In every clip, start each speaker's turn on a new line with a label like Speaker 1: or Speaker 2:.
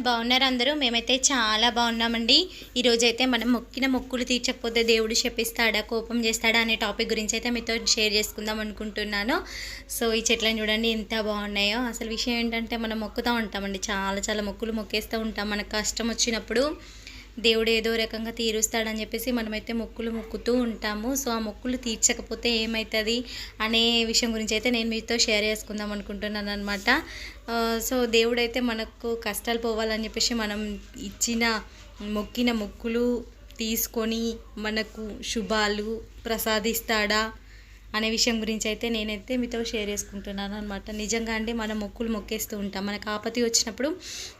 Speaker 1: బాగున్నారు అందరూ మేమైతే చాలా బాగున్నామండి. ఈరోజైతే మనం మొక్కిన మొక్కులు తీర్చకపోతే దేవుడు శపిస్తాడా? కోపం చేస్తాడా? అనే టాపిక్ గురించి అయితే మీతో షేర్ చేసుకుందాం అనుకుంటున్నాను. సో ఈ చెట్లను చూడండి ఎంత బాగున్నాయో. అసలు విషయం ఏంటంటే మనం మొక్కుతూ ఉంటామండి. చాలా చాలా మొక్కులు మొక్కేస్తూ ఉంటాం. మనకు కష్టం వచ్చినప్పుడు దేవుడు ఏదో రకంగా తీరుస్తాడని చెప్పేసి మనమైతే మొక్కులు మొక్కుతూ ఉంటాము. సో ఆ మొక్కులు తీర్చకపోతే ఏమవుతుంది అనే విషయం గురించి అయితే నేను మీతో షేర్ చేసుకుందాం అనుకుంటున్నాను అనమాట సో దేవుడైతే మనకు కష్టాలు పోవాలని చెప్పేసి మనం ఇచ్చిన మొక్కిన మొక్కులు తీసుకొని మనకు శుభాలు ప్రసాదిస్తాడా? అనే విషయం గురించి అయితే నేనైతే మీతో షేర్ చేసుకుంటున్నాను అనమాట నిజంగా అండి మనం మొక్కులు మొక్కేస్తూ ఉంటాం. మనకు ఆపతి వచ్చినప్పుడు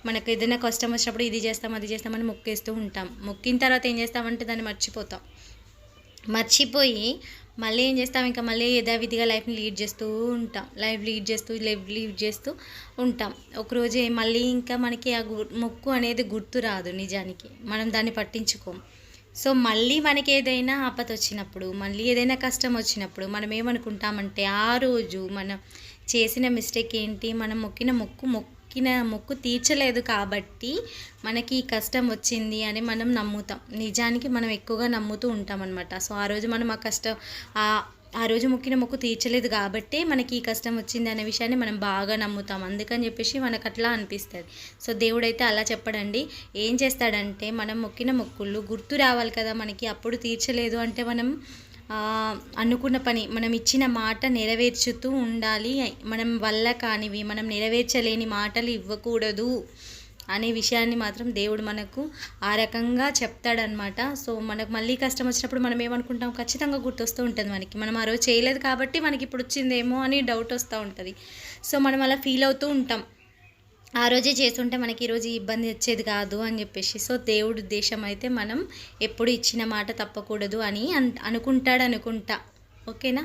Speaker 1: మనకు ఏదైనా కష్టం వచ్చినప్పుడు ఇది చేస్తాం అది చేస్తామని మొక్కేస్తూ ఉంటాం. మొక్కిన తర్వాత ఏం చేస్తామంటే దాన్ని మర్చిపోతాం. మర్చిపోయి మళ్ళీ ఏం చేస్తాం? ఇంకా మళ్ళీ యథావిధిగా లైఫ్ని లీడ్ చేస్తూ ఉంటాం. లైఫ్ లీడ్ చేస్తూ లైఫ్ లీడ్ చేస్తూ ఉంటాం. ఒకరోజు మళ్ళీ ఇంకా మనకి ఆ మొక్కు అనేది గుర్తు రాదు నిజానికి. మనం దాన్ని పట్టించుకోం. సో మళ్ళీ మనకి ఏదైనా ఆపద వచ్చినప్పుడు మళ్ళీ ఏదైనా కష్టం వచ్చినప్పుడు మనం ఏమనుకుంటామంటే ఆ రోజు మనం చేసిన మిస్టేక్ ఏంటి మనం మొక్కిన మొక్కు మొక్కిన మొక్కు తీర్చలేదు కాబట్టి మనకి ఈ కష్టం వచ్చింది అని మనం నమ్ముతాం. నిజానికి మనం ఎక్కువగా నమ్ముతూ ఉంటాం అనమాట సో ఆ రోజు మనం ఆ కష్టం ఆ రోజు మొక్కిన మొక్కు తీర్చలేదు కాబట్టే మనకి ఈ కష్టం వచ్చింది అనే విషయాన్ని మనం బాగా నమ్ముతాం. అందుకని చెప్పేసి మనకు అట్లా అనిపిస్తుంది. సో దేవుడైతే అలా చెప్పడండి. ఏం చేస్తాడంటే మనం మొక్కిన మొక్కులు గుర్తు రావాలి కదా మనకి అప్పుడు తీర్చలేదు అంటే మనం అనుకున్న పని మనం ఇచ్చిన మాట నెరవేర్చుతూ ఉండాలి. మనం వల్ల కానివి మనం నెరవేర్చలేని మాటలు ఇవ్వకూడదు. అనే విషయాన్ని మాత్రం దేవుడు మనకు ఆ రకంగా చెప్తాడనమాట సో మనకు మళ్ళీ కష్టం వచ్చినప్పుడు మనం ఏమనుకుంటాం? ఖచ్చితంగా గుర్తొస్తూ ఉంటుంది మనకి. మనం ఆ రోజు చేయలేదు కాబట్టి మనకి ఇప్పుడు వచ్చిందేమో అని డౌట్ వస్తూ ఉంటుంది. సో మనం అలా ఫీల్ అవుతూ ఉంటాం. ఆ రోజే చేస్తుంటే మనకి ఈరోజు ఇబ్బంది వచ్చేది కాదు అని చెప్పేసి. సో దేవుడు ఉద్దేశం అయితే మనం ఎప్పుడు ఇచ్చిన మాట తప్పకూడదు అని అనుకుంటాడు అనుకుంటా ఓకేనా?